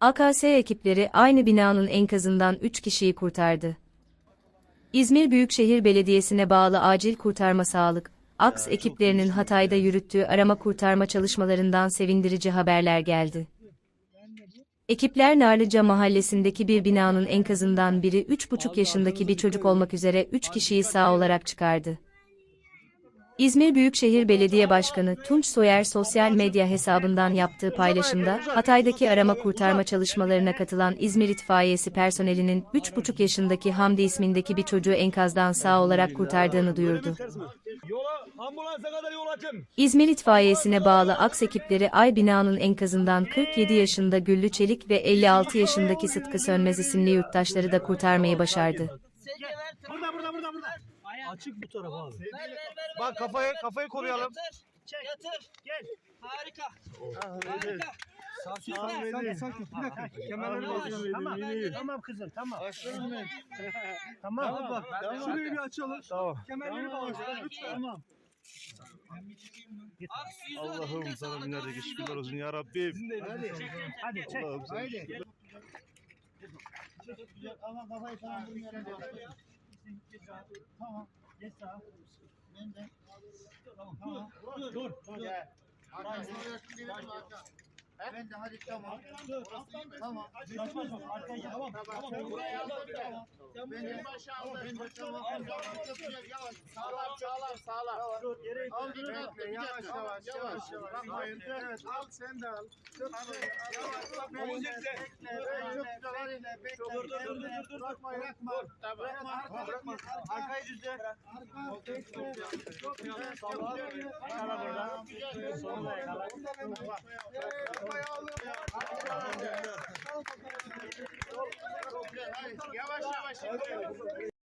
AKS ekipleri aynı binanın enkazından 3 kişiyi kurtardı. İzmir Büyükşehir Belediyesi'ne bağlı acil kurtarma sağlık, AKS ekiplerinin Hatay'da yürüttüğü arama kurtarma çalışmalarından sevindirici haberler geldi. Ekipler Narlıca mahallesindeki bir binanın enkazından biri 3,5 yaşındaki bir çocuk olmak üzere 3 kişiyi sağ olarak çıkardı. İzmir Büyükşehir Belediye Başkanı Tunç Soyer sosyal medya hesabından yaptığı paylaşımda, Hatay'daki arama kurtarma çalışmalarına katılan İzmir İtfaiyesi personelinin 3,5 yaşındaki Hamdi ismindeki bir çocuğu enkazdan sağ olarak kurtardığını duyurdu. İzmir İtfaiyesi'ne bağlı AKS ekipleri Ay binanın enkazından 47 yaşında Güllü Çelik ve 56 yaşındaki Sıtkı Sönmez isimli yurttaşları da kurtarmayı başardı. Burada burada burada burada. Açık bu taraf abi. Ver ver ver. Bak kafayı kafayı koruyalım. Yatır. Yatır. Gel. Harika. Harika. Süper. Sakin sakin. Kemerleri bağlayalım. Tamam. Tamam kızım tamam. Tamam. Bak şurayı bir açalım. Tamam. Kemerleri bağlayalım. Lütfen. Tamam. Allah'ım sana binlerce şükürler olsun ya Rabbim. Hadi. Hadi çek. Allah'ım sana Haydi. Ama kafayı falan vurmayalım. Tamam. Geç sağa. Ben de. Tamam. Dur. Dur. Gel. Arka sonra yakın arka? Ben de hadi tamam. Orası iyi mi? Tamam. Tamam. Tamam. Ben buraya. Tamam. Ben de aldım. Ben de tamam. Yavaş. Sağlam sağlam sağlam. Dur yere Aldırın bekle. Yavaş yavaş yavaş. Bakmayın. Evet al sen de al. Yavaş. Ben Omuz de bekle. Bekle. Dur, dur, dur, dur. Bırakma bırakma. Bırakma. Bırakma. Arkayı düzle. Arka bekle. Çok güzel. Sağlam. Yakala burada. Sonunda yakala. Yavaş yavaş.